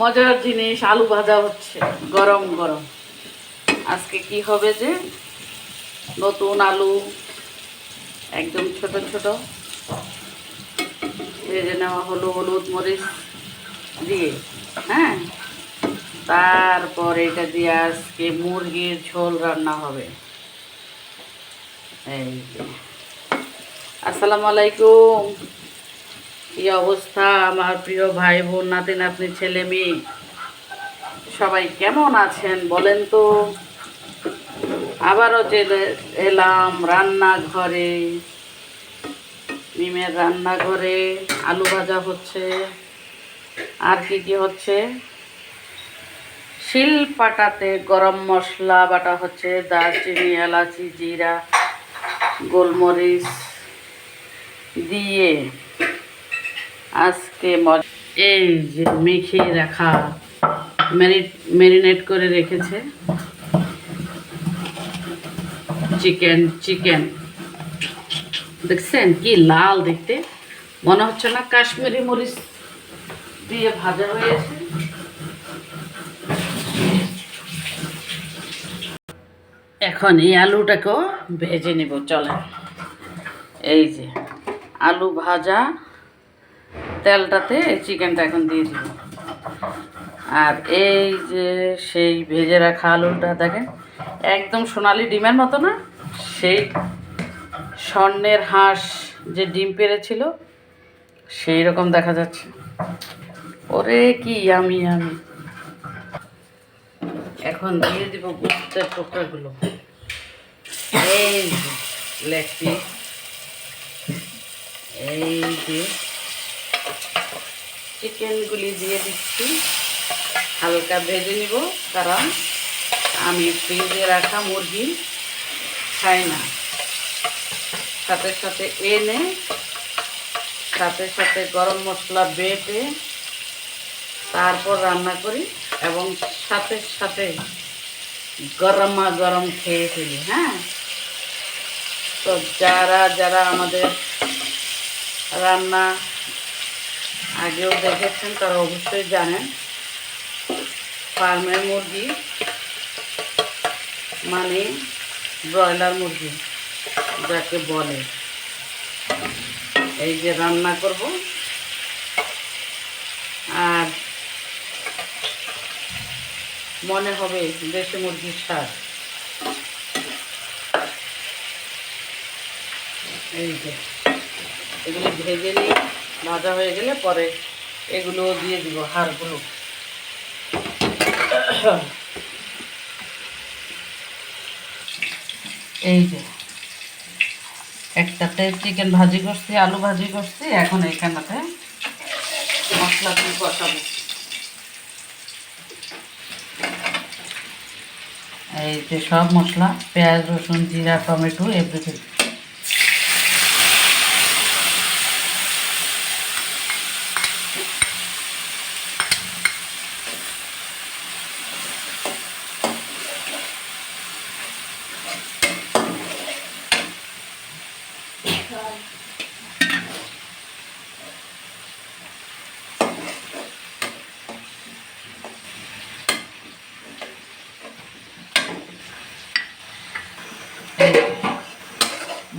মজার জিনিস, আলু ভাজা হচ্ছে, গরম গরম। আজকে কি হবে যে, নতুন আলু, একদম ছোট ছোট। ভেজে নেওয়া হলো হলুদ মরিচ দিয়ে হ্যাঁ? তারপর এটা দিয়ে আজকে মুরগির ঝোল রান্না হবে। এই আসসালামু আলাইকুম। কি অবস্থা আমার প্রিয় ভাই বোন নাতিন আপনি ছেলে মেয়ে সবাই কেমন আছেন বলেন তো? আবারও চলে এলাম রান্নাঘরে। মিমের রান্নাঘরে, আলু ভাজা হচ্ছে। আর কি কি হচ্ছে? শিল পাটাতে গরম মশলা বাটা হচ্ছে, দারচিনি, এলাচি, জিরা, গোলমরিচ দিয়ে আজকে এই যে মেখে রাখা ম্যারিনেট করে রেখেছে। Chicken chicken. দেখছেন কি লাল দেখতে? মনে হচ্ছে না কাশ্মীরি মরিচ দিয়ে ভাজা হয়েছে। এখন এই আলুটাকেও ভেজে নেব চলে এই যে আলু ভাজা। তেলটাতে এই চিকেনটা এখন দিয়ে দিব। আর এই যে সেই ভেজে রাখা আলুটা, দেখেন, একদম সোনালি ডিমের মতো না, সেই স্বর্ণের হাঁস যে ডিম পেরেছিল, সেই রকম দেখা যাচ্ছে। ওরে কি আমি আমি এখন দিয়ে দিব গুপ্তের টুকরাগুলো। এই লেগ পিস। এই যে চিকেনগুলি দিয়ে দিচ্ছি। হালকা ভেজে নিব, কারণ আমি ফ্রিজে রাখা মুরগি খাই না। সাথে সাথে এনে, সাথে সাথে গরম মশলা বেটে তারপর রান্না করি এবং সাথে সাথে গরমা গরম খেয়ে ফেলি হ্যাঁ? তো যারা যারা আমাদের রান্না আগেও দেখেছেন, তারা অবশ্যই জানেন। ফার্মের মুরগি মানে ব্রয়লার মুরগি, যাকে বলে। এই যে রান্না করব। আর মনে হবে দেশি মুরগির স্বাদ। এই যে, এগুলি ভেজে নিই। ভাজা হয়ে গেলে পরে এগুলো দিয়ে দিব হাড়গুলো। এই যে, একটাতে চিকেন ভাজি করছি, আলু ভাজি করছি, এখন এইখানটাতে মশলা দিয়ে কষাবো। এই যে সব মশলা, পেঁয়াজ, রসুন, জিরা, টমেটো এভরিথিং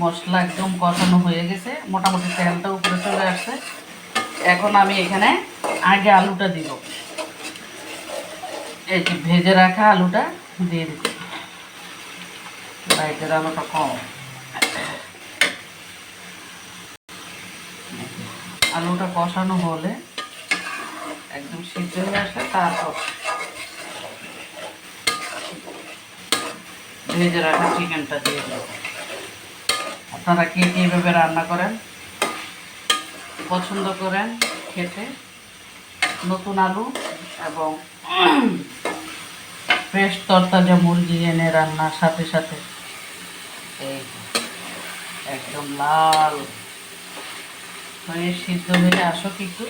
মশলা একদম কষানো হয়ে গেছে। মোটামুটি তেলটা উপরে চলে আসছে। এখন আমি এখানে আগে আলুটা দিব। এই যে ভেজে রাখা আলুটা দিয়ে দিচ্ছি বাইকের আলুটা কম। আলুটা কষানো হলে একদম সিদ্ধ হয়ে আসলে তারপর ভেজে রাখা চিকেনটা দিয়ে দেবো। আপনারা কে কে এভাবে রান্না করেন? পছন্দ করেন খেতে? নতুন আলু এবং ফ্রেশ তরতাজা মুরগি এনে রান্নার সাথে সাথে এই একদম লাল। হয়ে সিদ্ধ হয়ে আসো কিছু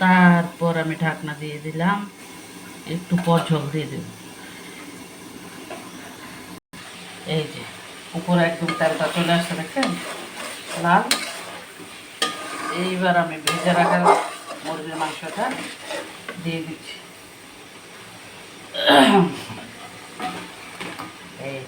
তারপর আমি ঢাকনা দিয়ে দিলাম। একটু পর ঝোল দিয়ে দেব। এই যে উপরে একদম তেলটা চলে আসছে দেখেন। লাল। এইবার আমি ভেজে রাখা মুরগি মুরগির মাংসটা দিয়ে দিচ্ছি। এই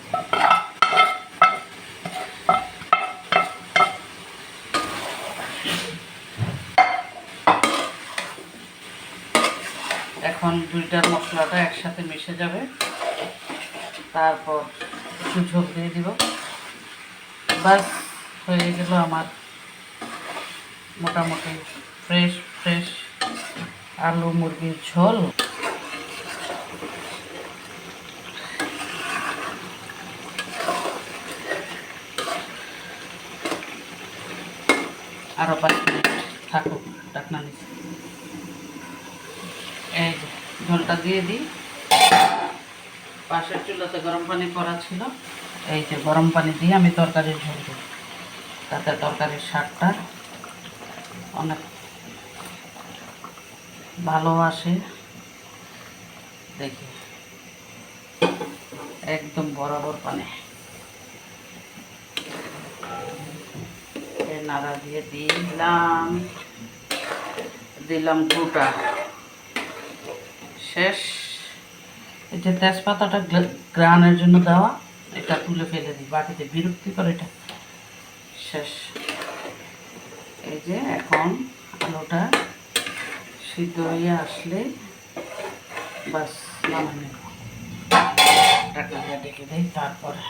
এখন দুইটার মশলাটা একসাথে মিশে যাবে। তারপর একটু ঝোল দিয়ে দিব। বাস হয়ে গেল আমার মোটামুটি ফ্রেশ ফ্রেশ আলু মুরগির ঝোল। আরও পাঁচ মিনিট থাকুক, ডাকনা নিচে। এই ঝোলটা দিয়ে দিই। পাশের চুলাতে গরম পানি করা ছিল। এই যে গরম পানি দিয়ে আমি তরকারির ঝোল তাতে তরকারির স্বাদটা অনেক ভালো আসে। দেখি। একদম বরাবর পানি। নাড়া দিয়ে দিলাম। দিলাম দুটা শেষ। যে তেজপাতাটা গ্রানের জন্য দেওয়া, এটা তুলে ফেলে দিই, বাটিতে বিরক্তি করে, এটা শেষ। এই যে এখন আলুটা সিদ্ধ হয়ে আসলে বাস নামাই নেব। ডেকে দিই, তারপরে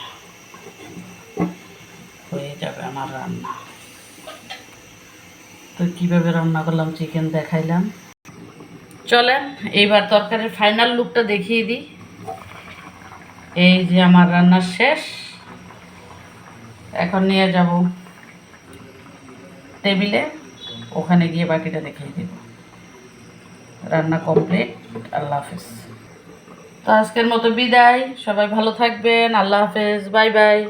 হয়ে যাবে আমার রান্না। তো কীভাবে রান্না করলাম চিকেন দেখাইলাম। চলেন, এইবার তরকারির ফাইনাল লুকটা দেখিয়ে দিই। এই যে আমার রান্না শেষ। এখন নিয়ে যাব টেবিলে। ওখানে গিয়ে বাকিটা দেখিয়ে দেব। রান্না কমপ্লিট। আল্লাহ হাফেজ। তো আজকের মতো বিদায়। সবাই ভালো থাকবেন। আল্লাহ হাফেজ। Bye bye.